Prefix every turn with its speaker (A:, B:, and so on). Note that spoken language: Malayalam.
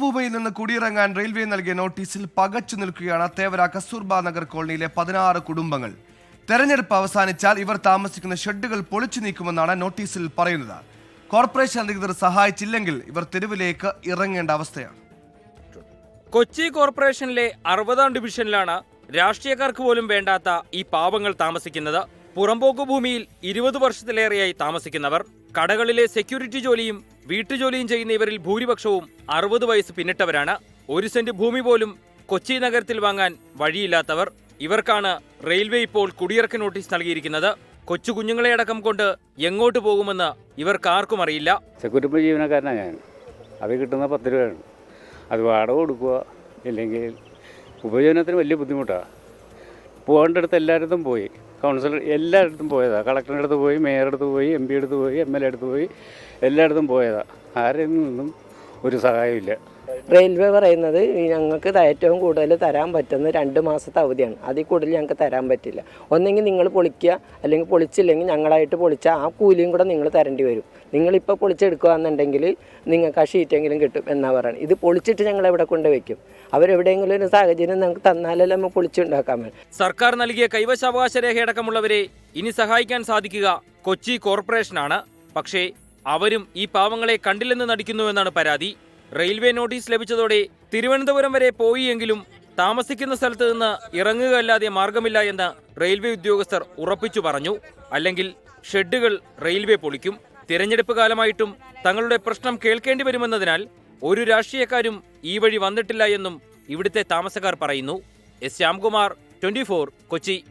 A: ഭൂമിയിൽ നിന്ന് കുടിയിറങ്ങാൻ റെയിൽവേ നൽകിയ നോട്ടീസിൽ പകച്ചു നിൽക്കുകയാണ് തേവര കസ്തൂർബ നഗർ കോളനിയിലെ പതിനാറ് കുടുംബങ്ങൾ. തെരഞ്ഞെടുപ്പ് അവസാനിച്ചാൽ ഇവർ താമസിക്കുന്ന ഷെഡുകൾ പൊളിച്ചു നീക്കുമെന്നാണ് നോട്ടീസിൽ പറയുന്നത്. കോർപ്പറേഷൻ അധികൃതർ സഹായിച്ചില്ലെങ്കിൽ ഇവർ തെരുവിലേക്ക് ഇറങ്ങേണ്ട അവസ്ഥയാണ്.
B: കൊച്ചി കോർപ്പറേഷനിലെ അറുപതാം ഡിവിഷനിലാണ് രാഷ്ട്രീയക്കാർക്ക് പോലും വേണ്ടാത്ത ഈ പാവങ്ങൾ താമസിക്കുന്നത്. പുറമ്പോക്ക് ഭൂമിയിൽ ഇരുപത് വർഷത്തിലേറെയായി താമസിക്കുന്നവർ. കടകളിലെ സെക്യൂരിറ്റി ജോലിയും വീട്ടുജോലിയും ചെയ്യുന്ന ഇവരിൽ ഭൂരിപക്ഷവും അറുപത് വയസ്സ് പിന്നിട്ടവരാണ്. ഒരു സെന്റ് ഭൂമി പോലും കൊച്ചി നഗരത്തിൽ വാങ്ങാൻ വഴിയില്ലാത്തവർ. ഇവർക്കാണ് റെയിൽവേ ഇപ്പോൾ കുടിയിറക്ക നോട്ടീസ് നൽകിയിരിക്കുന്നത്. കൊച്ചു കുഞ്ഞുങ്ങളെ അടക്കം കൊണ്ട് എങ്ങോട്ട് പോകുമെന്ന് ഇവർക്ക് ആർക്കും അറിയില്ല.
C: സെക്യൂരിറ്റി ജീവനക്കാരനാണ് ഞാൻ. അത് കിട്ടുന്ന പത്ത് രൂപയാണ്. അത് വാടക കൊടുക്കുക ഇല്ലെങ്കിൽ ഉപജീവനത്തിന് വലിയ ബുദ്ധിമുട്ടാണ്. പോകേണ്ടടുത്ത് എല്ലായിടത്തും പോയി. കൗൺസിലർ എല്ലായിടത്തും പോയതാണ് കളക്ടറിന്റെ അടുത്ത് പോയി മേയറുടെ അടുത്ത് പോയി എം പി അടുത്ത് പോയി എം എൽ എ അടുത്ത് പോയി എല്ലായിടത്തും പോയതാണ് ആരിൽ നിന്നും ഒരു സഹായമില്ല
D: റെയിൽവേ പറയുന്നത് ഞങ്ങൾക്ക് ഏറ്റവും കൂടുതൽ തരാൻ പറ്റുന്ന രണ്ട് മാസത്തെ അവധിയാണ്. അതിൽ കൂടുതൽ ഞങ്ങൾക്ക് തരാൻ പറ്റില്ല. ഒന്നെങ്കിൽ നിങ്ങൾ പൊളിക്കുക അല്ലെങ്കിൽ പൊളിച്ചില്ലെങ്കിൽ ഞങ്ങളായിട്ട് പൊളിച്ചാൽ ആ കൂലിയും കൂടെ നിങ്ങൾ തരേണ്ടി വരും. നിങ്ങളിപ്പോൾ പൊളിച്ചെടുക്കുകയെന്നുണ്ടെങ്കിൽ നിങ്ങൾക്ക് ആ ഷീറ്റെങ്കിലും കിട്ടും എന്നാ പറയുന്നത്. ഇത് പൊളിച്ചിട്ട് ഞങ്ങൾ എവിടെ കൊണ്ട് വെക്കും? അവരെവിടെയെങ്കിലും ഒരു സാഹചര്യം നമുക്ക് തന്നാലല്ലേ നമ്മൾ പൊളിച്ചുണ്ടാക്കാൻ പറ്റും.
B: സർക്കാർ നൽകിയ കൈവശാവകാശ രേഖയടക്കമുള്ളവരെ ഇനി സഹായിക്കാൻ സാധിക്കുക കൊച്ചി കോർപ്പറേഷനാണ്. പക്ഷേ അവരും ഈ പാവങ്ങളെ കണ്ടില്ലെന്ന് നടിക്കുന്നുവെന്നാണ് പരാതി. റെയിൽവേ നോട്ടീസ് ലഭിച്ചതോടെ തിരുവനന്തപുരം വരെ പോയി താമസിക്കുന്ന സ്ഥലത്ത് നിന്ന് ഇറങ്ങുകയല്ലാതെ മാർഗമില്ല എന്ന് റെയിൽവേ ഉദ്യോഗസ്ഥർ ഉറപ്പിച്ചു പറഞ്ഞു. അല്ലെങ്കിൽ ഷെഡുകൾ റെയിൽവേ പൊളിക്കും. തിരഞ്ഞെടുപ്പ് കാലമായിട്ടും തങ്ങളുടെ പ്രശ്നം കേൾക്കേണ്ടി വരുമെന്നതിനാൽ ഒരു രാഷ്ട്രീയക്കാരും ഈ വഴി വന്നിട്ടില്ല എന്നും ഇവിടുത്തെ താമസക്കാർ പറയുന്നു. S Shyamkumar twenty Kochi.